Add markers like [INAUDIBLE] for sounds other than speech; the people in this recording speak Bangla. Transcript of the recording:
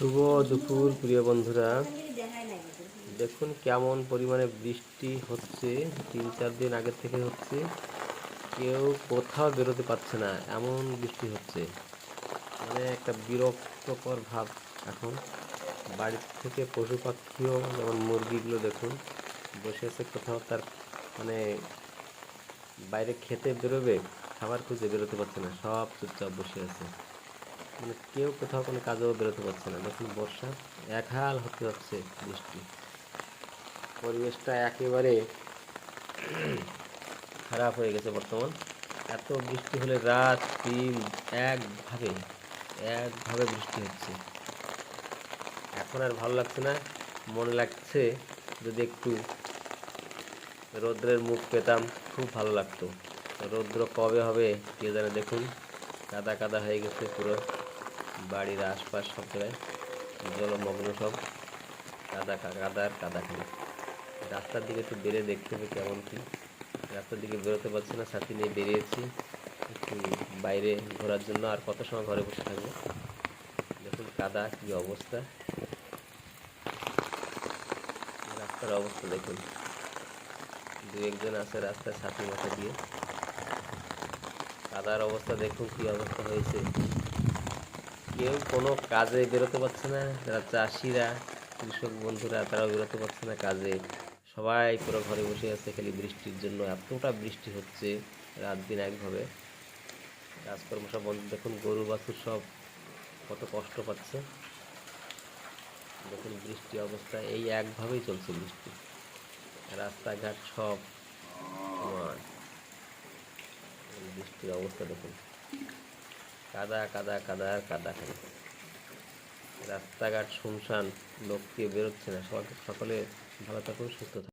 শুভ দুপুর, প্রিয় বন্ধুরা। দেখুন কেমন পরিমাণে বৃষ্টি হচ্ছে, তিন চার দিন আগের থেকে হচ্ছে। কেউ কোথাও বেরোতে পারছে না, এমন বৃষ্টি হচ্ছে। মানে একটা বিরক্তকর ভাব এখন। বাড়ির থেকে পশু পাখিও, যেমন মুরগিগুলো দেখুন, বসে আছে কোথাও, তার মানে বাইরে খেতে বেরোবে, খাবার খুঁজে বেরোতে পারছে না, সব চুপচাপ বসে আছে। মানে কেউ কোথাও কোনো কাজেও বেরোতে পারছে না। দেখুন বর্ষা, এক হাল হতে যাচ্ছে বৃষ্টি। পরিবেশটা একেবারে [CLEARS THROAT] খারাপ হয়ে গেছে বর্তমান। এত বৃষ্টি হলে রাত, দিন একভাবে একভাবে বৃষ্টি হচ্ছে। এখন আর ভালো লাগছে না। মনে লাগছে যদি একটু রৌদ্রের মুখ পেতাম, খুব ভালো লাগতো। রৌদ্র কবে হবে কে জানে দেখুন। কাদা কাদা হয়ে গেছে পুরো। বাড়ির আশপাশ সব জায়গায়, জলমগ্ন সব কাদা কা- কাদা আর কাদা খালি রাস্তার দিকে একটু বেরিয়ে দেখতে হবে কেমন কি। রাস্তার দিকে বেরোতে পারছি না, সাথী নিয়ে বেরিয়েছি। একটু বাইরে ঘোরার জন্য আর কত সময় ঘরে বসে থাকব? দেখুন কাদা কি অবস্থা। রাস্তার অবস্থা দেখুন। দু একজন আছে রাস্তায় সাথী মাথা দিয়ে। কাদার অবস্থা দেখুন কি অবস্থা হয়েছে। কেউ কোনো কাজে বেরোতে পারছে না। যারা চাষিরা, কৃষক বন্ধুরা, তারাও বেরোতে পারছে না কাজে। সবাই পুরো ঘরে বসে আছে খালি বৃষ্টির জন্য। এতটা বৃষ্টি হচ্ছে রাত দিন একভাবে। কাজকর্ম সব বন্ধ। দেখুন গরু, বাছুর সব কত কষ্ট পাচ্ছে। দেখুন বৃষ্টি অবস্থা, এই একভাবেই চলছে বৃষ্টি। রাস্তাঘাট সব বৃষ্টির অবস্থা দেখুন। কাদা কাদা কাদা আর কাদা রাস্তাঘাট শুনশান, লোক কেউ বেরোচ্ছে না। সবাই সকলে ভালো থাকুন, সুস্থ থাকুন।